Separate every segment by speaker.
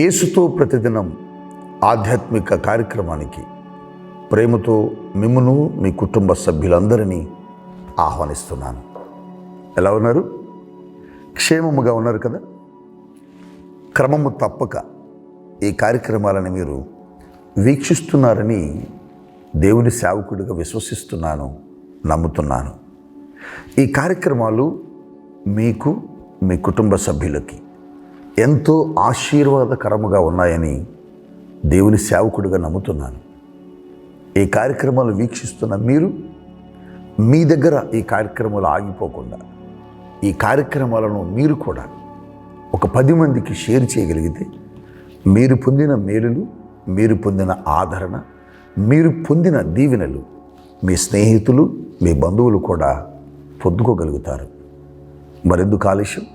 Speaker 1: యేసుతో ప్రతిదినం ఆధ్యాత్మిక కార్యక్రమానికి ప్రేమతో మిమ్మను మీ కుటుంబ సభ్యులందరినీ ఆహ్వానిస్తున్నాను. ఎలా ఉన్నారు? క్షేమముగా ఉన్నారు కదా? క్రమము తప్పక ఈ కార్యక్రమాలను మీరు వీక్షిస్తున్నారని దేవుని సేవకుడిగా విశ్వసిస్తున్నాను నమ్ముతున్నాను. ఈ కార్యక్రమాలు మీకు మీ కుటుంబ సభ్యులకి ఎంతో ఆశీర్వాదకరముగా ఉన్నాయని దేవుని సేవకుడిగా నమ్ముతున్నాను. ఈ కార్యక్రమాలు వీక్షిస్తున్న మీరు మీ దగ్గర ఈ కార్యక్రమాలు ఆగిపోకుండా ఈ కార్యక్రమాలను మీరు కూడా ఒక పది మందికి షేర్ చేయగలిగితే మీరు పొందిన మేలులు మీరు పొందిన ఆదరణ మీరు పొందిన దీవెనలు మీ స్నేహితులు మీ బంధువులు కూడా పొందుకోగలుగుతారు. మరెందుకు ఆలస్యం?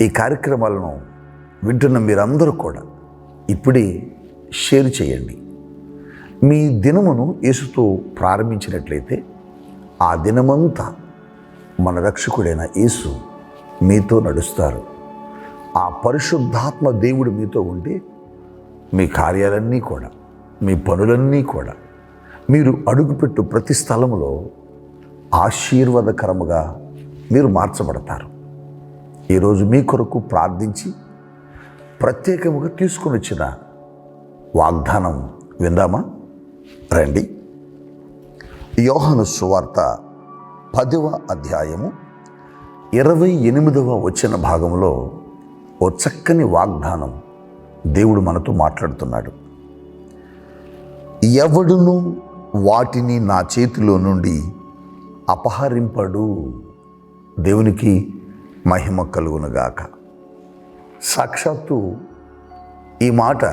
Speaker 1: ఈ కార్యక్రమాలను వింటున్న మీరందరూ కూడా ఇప్పుడే షేర్ చేయండి. మీ దినమును యేసుతో ప్రారంభించినట్లయితే ఆ దినమంతా మన రక్షకుడైన యేసు మీతో నడుస్తారు. ఆ పరిశుద్ధాత్మ దేవుడు మీతో ఉంటే మీ కార్యాలన్నీ కూడా మీ పనులన్నీ కూడా మీరు అడుగుపెట్టు ప్రతి స్థలంలో ఆశీర్వాదకరముగా మీరు మార్చబడతారు. ఈరోజు మీ కొరకు ప్రార్థించి ప్రత్యేకముగా తీసుకుని వచ్చిన వాగ్దానం విందామా? రండి. యోహను సువార్త పదవ అధ్యాయము ఇరవై ఎనిమిదవ వచ్చిన భాగంలో ఓ చక్కని వాగ్దానం దేవుడు మనతో మాట్లాడుతున్నాడు. ఎవడును వాటిని నా చేతిలో నుండి అపహరింపడు. దేవునికి మహిమ కలుగునుగాక. సాక్షాత్తు ఈ మాట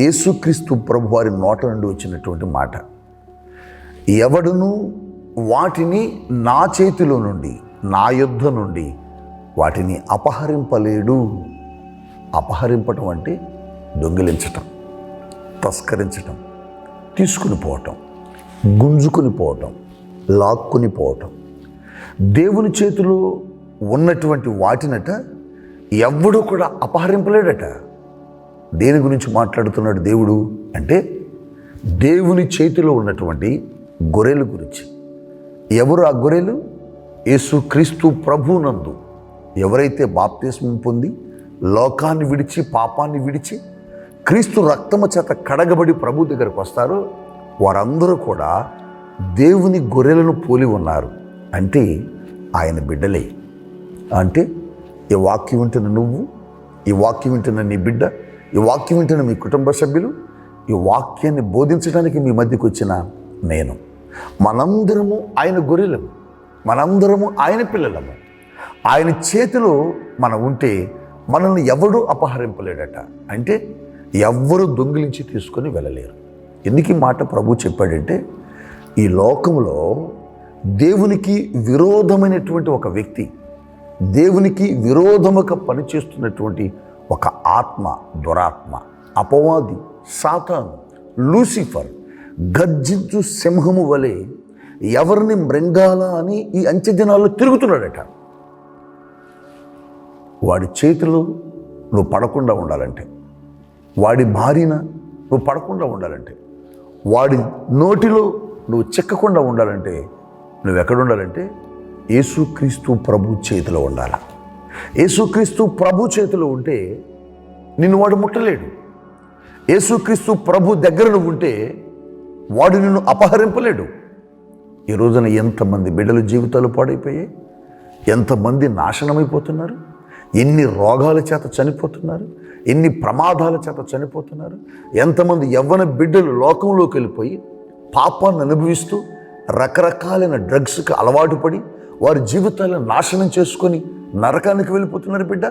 Speaker 1: యేసుక్రీస్తు ప్రభు వారి నోట నుండి వచ్చినటువంటి మాట. ఎవడును వాటిని నా చేతిలో నుండి నా యుద్ధ నుండి వాటిని అపహరింపలేడు. అపహరింపటం అంటే దొంగిలించటం తస్కరించటం తీసుకుని పోవటం గుంజుకుని పోవటం లాక్కుని పోవటం. దేవుని చేతిలో ఉన్నటువంటి వాటినట ఎవడు కూడా అపహరింపలేడట. దేని గురించి మాట్లాడుతున్నాడు దేవుడు అంటే దేవుని చేతిలో ఉన్నటువంటి గొర్రెల గురించి. ఎవరు ఆ గొర్రెలు? యేసు క్రీస్తు ప్రభునందు. ఎవరైతే బాప్తిస్మం పొంది లోకాన్ని విడిచి పాపాన్ని విడిచి క్రీస్తు రక్తము చేత కడగబడి ప్రభు దగ్గరకు వస్తారో వారందరూ కూడా దేవుని గొర్రెలను పోలి ఉన్నారు. అంటే ఆయన బిడ్డలే. అంటే ఈ వాక్యం వింటున్న నువ్వు ఈ వాక్యం వింటున్న నీ బిడ్డ ఈ వాక్యం వింటున్న మీ కుటుంబ సభ్యులు ఈ వాక్యాన్ని బోధించడానికి మీ మధ్యకు వచ్చిన నేను. మనందరము ఆయన గొర్రెలము మనందరము ఆయన పిల్లలము ఆయన చేతిలో మనం ఉంటే మనల్ని ఎవడూ అపహరింపలేడట. అంటే ఎవ్వరు దొంగిలించి తీసుకొని వెళ్ళలేరు. ఎందుకు ఈ మాట ప్రభు చెప్పాడంటే ఈ లోకంలో దేవునికి విరోధమైనటువంటి ఒక వ్యక్తి దేవునికి విరోధముగా పనిచేస్తున్నటువంటి ఒక ఆత్మ దురాత్మ అపవాది సాతాను లూసిఫర్ గర్జించు సింహము వలె ఎవరిని మృంగాల అని ఈ అంత్య దినాల్లో తిరుగుతున్నాడట. వాడి చేతిలో నువ్వు పడకుండా ఉండాలంటే వాడి బారిన నువ్వు పడకుండా ఉండాలంటే వాడి నోటిలో నువ్వు చిక్కకుండా ఉండాలంటే నువ్వు ఎక్కడ ఉండాలంటే యేసుక్రీస్తు ప్రభు చేతిలో ఉండాల? యేసుక్రీస్తు ప్రభు చేతిలో ఉంటే నిన్ను వాడు ముట్టలేడు. యేసుక్రీస్తు ప్రభు దగ్గర నువ్వు ఉంటే వాడు నిన్ను అపహరింపలేడు. ఈ రోజున ఎంతమంది బిడ్డల జీవితాలు పాడైపోయాయి? ఎంతమంది నాశనమైపోతున్నారు? ఎన్ని రోగాల చేత చనిపోతున్నారు? ఎన్ని ప్రమాదాల చేత చనిపోతున్నారు? ఎంతమంది యవ్వన బిడ్డలు లోకంలోకి వెళ్ళిపోయి పాపాన్ని అనుభవిస్తూ రకరకాలైన డ్రగ్స్కి అలవాటు పడి వారి జీవితాలను నాశనం చేసుకొని నరకానికి వెళ్ళిపోతున్నారు బిడ్డ.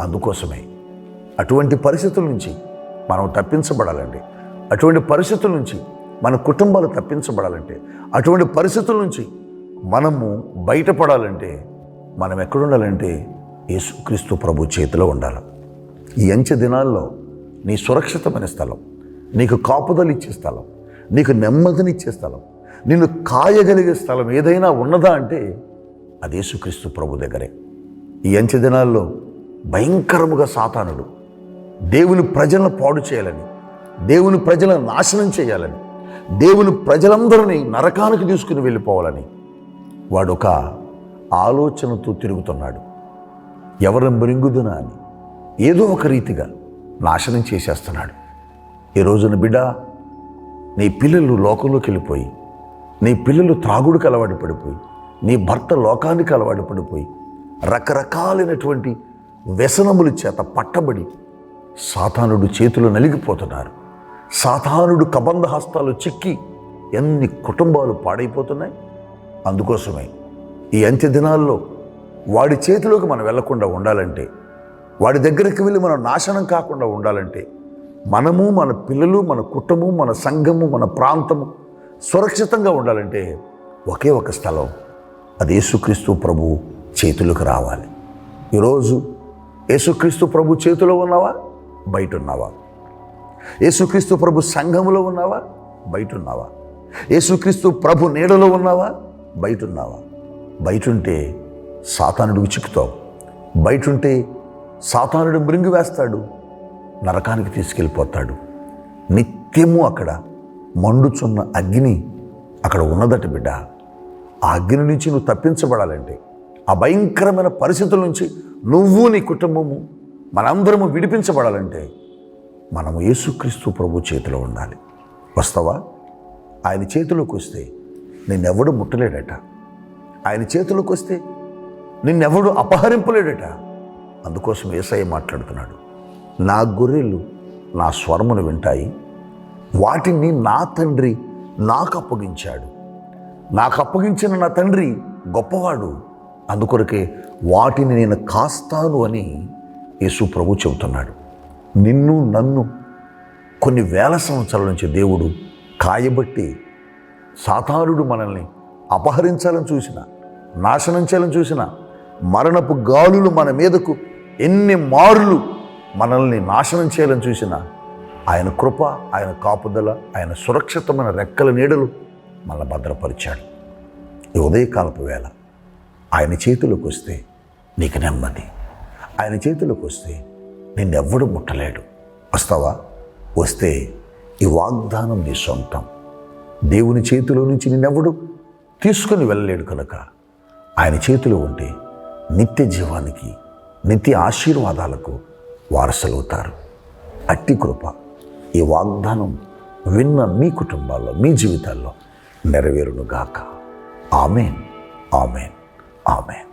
Speaker 1: అందుకోసమే అటువంటి పరిస్థితుల నుంచి మనం తప్పించబడాలండి. అటువంటి పరిస్థితుల నుంచి మన కుటుంబాలు తప్పించబడాలంటే అటువంటి పరిస్థితుల నుంచి మనము బయటపడాలంటే మనం ఎక్కడుండాలంటే యేసుక్రీస్తు ప్రభు చేతిలో ఉండాలి. ఈ అంచె దినాల్లో నీ సురక్షితమైన స్థలం నీకు కాపుదలు ఇచ్చే స్థలం నీకు నెమ్మదినిచ్చే స్థలం నిన్ను కాయగలిగే స్థలం ఏదైనా ఉన్నదా అంటే అది యేసుక్రీస్తు ప్రభు దగ్గరే. ఈ అంచె దినాల్లో భయంకరముగా సాతానుడు దేవుని ప్రజలను పాడు చేయాలని దేవుని ప్రజలను నాశనం చేయాలని దేవుని ప్రజలందరినీ నరకానికి తీసుకుని వెళ్ళిపోవాలని వాడు ఒక ఆలోచనతో తిరుగుతున్నాడు. ఎవరిని మృంగుదునా అని ఏదో ఒక రీతిగా నాశనం చేసేస్తున్నాడు. ఈ రోజున బిడ్డ నీ పిల్లలు లోకంలోకి వెళ్ళిపోయి నీ పిల్లలు త్రాగుడికి అలవాటు పడిపోయి నీ భర్త లోకానికి అలవాటు పడిపోయి రకరకాలైనటువంటి వ్యసనముల చేత పట్టబడి సాతానుడు చేతులు నలిగిపోతున్నారు. సాతానుడు కబంధ హస్తాలు చిక్కి ఎన్ని కుటుంబాలు పాడైపోతున్నాయి? అందుకోసమే ఈ అంత్య దినాల్లో వాడి చేతిలోకి మనం వెళ్ళకుండా ఉండాలంటే వాడి దగ్గరికి వెళ్ళి మనం నాశనం కాకుండా ఉండాలంటే మనము మన పిల్లలు మన కుటుంబం మన సంఘము మన ప్రాంతము సురక్షితంగా ఉండాలంటే ఒకే ఒక స్థలం అది యేసుక్రీస్తు ప్రభు చేతులకు రావాలి. ఈరోజు యేసుక్రీస్తు ప్రభు చేతిలో ఉన్నావా? బయట ఉన్నావా యేసుక్రీస్తు ప్రభు సంఘములో ఉన్నావా? బయట ఉన్నావా యేసుక్రీస్తు ప్రభు నీడలో ఉన్నావా? బయట ఉన్నావా బయట ఉంటే సాతానుడికి చిక్కుతావు బయట ఉంటే సాతానుడు మృంగి వేస్తాడు. నరకానికి తీసుకెళ్ళిపోతాడు. నిత్యము అక్కడ మండుచున్న అగ్ని అక్కడ ఉన్నదట బిడ్డ. ఆ అగ్ని నుంచి నువ్వు తప్పించబడాలంటే ఆ భయంకరమైన పరిస్థితుల నుంచి నువ్వు నీ కుటుంబము మనందరము విడిపించబడాలంటే మనము యేసుక్రీస్తు ప్రభు చేతిలో ఉండాలి. వస్తావా? ఆయన చేతిలోకి వస్తే నిన్నెవడు ముట్టలేడట? ఆయన చేతిలోకి వస్తే నిన్నెవడు అపహరింపలేడట? అందుకోసం ఏసఐ మాట్లాడుతున్నాడు. నా గొర్రెలు నా స్వరమును వింటాయి వాటిని నా తండ్రి నాకు అప్పగించాడు. నాకు అప్పగించిన నా తండ్రి గొప్పవాడు. అందుకొరకే వాటిని నేను కాస్తాను అని యేసు ప్రభు చెబుతున్నాడు. నిన్ను నన్ను కొన్ని వేల సంవత్సరాల నుంచి దేవుడు కాయబట్టి సాతానుడు మనల్ని అపహరించాలని చూసిన నాశనం చేయాలని చూసిన మరణపు గాలులు మన మీదకు ఎన్ని మారులు మనల్ని నాశనం చేయాలని చూసిన ఆయన కృప ఆయన కాపుదల ఆయన సురక్షితమైన రెక్కల నీడలు మన భద్రపరిచాడు. ఈ ఉదయకాలపు వేళ ఆయన చేతిలోకి వస్తే నీకు నెమ్మది. ఆయన చేతిలోకి వస్తే నిన్నెవ్వడు ముట్టలేడు. వస్తావా? వస్తే ఈ వాగ్దానం నీ సొంతం. దేవుని చేతిలో నుంచి నిన్నెవ్వడు తీసుకుని వెళ్ళలేడు కనుక ఆయన చేతిలో ఉంటే నిత్య జీవానికి నిత్య ఆశీర్వాదాలకు వారసులవుతారు. అట్టి కృప ఈ వాగ్దానం విన్న మీ కుటుంబాల్లో మీ జీవితాల్లో నెరవేరును గాక ఆమెన్ ఆమెన్ ఆమెన్.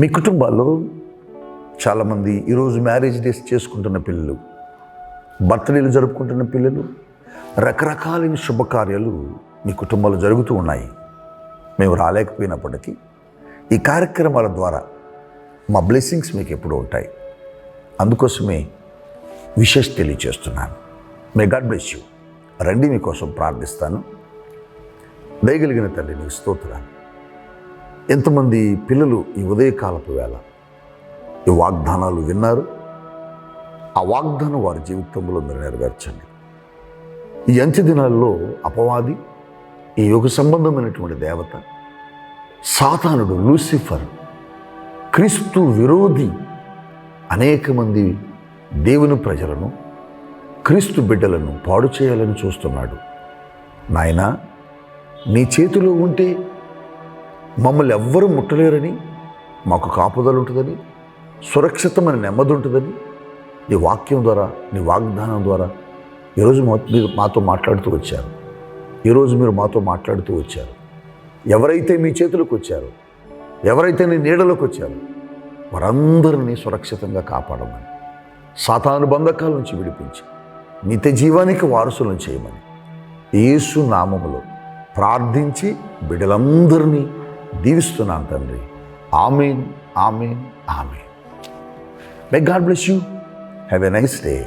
Speaker 1: మీ కుటుంబాల్లో చాలామంది ఈరోజు మ్యారేజ్ డేస్ చేసుకుంటున్న పిల్లలు బర్త్డేలు జరుపుకుంటున్న పిల్లలు రకరకాలైన శుభకార్యాలు మీ కుటుంబాలు జరుగుతూ ఉన్నాయి. మేము రాలేకపోయినప్పటికీ ఈ కార్యక్రమాల ద్వారా మా బ్లెస్సింగ్స్ మీకు ఎప్పుడు ఉంటాయి. అందుకోసమే విశేష తెలియచేస్తున్నాను మే గాడ్ బ్లెస్ యూ రండి మీకోసం ప్రార్థిస్తాను. దయగలిగిన తల్లి నీకు స్తోత్రాలు. ఎంతమంది పిల్లలు ఈ ఉదయకాలపు వేళ ఈ వాగ్దానాలు విన్నారు? ఆ వాగ్దానం వారి జీవితంలో మీరు నెరవేర్చండి. ఈ అంత్య దినాల్లో అపవాది ఈ యుగ సంబంధమైనటువంటి దేవత సాతానుడు లూసిఫర్ క్రీస్తు విరోధి అనేక మంది దేవుని ప్రజలను క్రీస్తు బిడ్డలను పాడు చేయాలని చూస్తున్నాడు. నాయనా నీ చేతిలో ఉంటే మమ్మల్ని ఎవ్వరూ ముట్టలేరని మాకు కాపుదలు ఉంటుందని సురక్షితమైన నెమ్మది ఉంటుందని నీ వాక్యం ద్వారా నీ వాగ్దానం ద్వారా ఈరోజు మీరు మాతో మాట్లాడుతూ వచ్చారు. ఈరోజు మీరు మాతో మాట్లాడుతూ వచ్చారు. ఎవరైతే మీ చేతులకు వచ్చారో ఎవరైతే నీ నీడలోకి వచ్చారో వారందరినీ సురక్షితంగా కాపాడమని సాతాను బంధకాల నుంచి విడిపించి నిత్య జీవానికి వారసులను చేయమని యేసు నామములో ప్రార్థించి బిడ్డలందరినీ దీవిస్తున్నాను తండ్రి. Amen amen amen. May God bless you have a nice day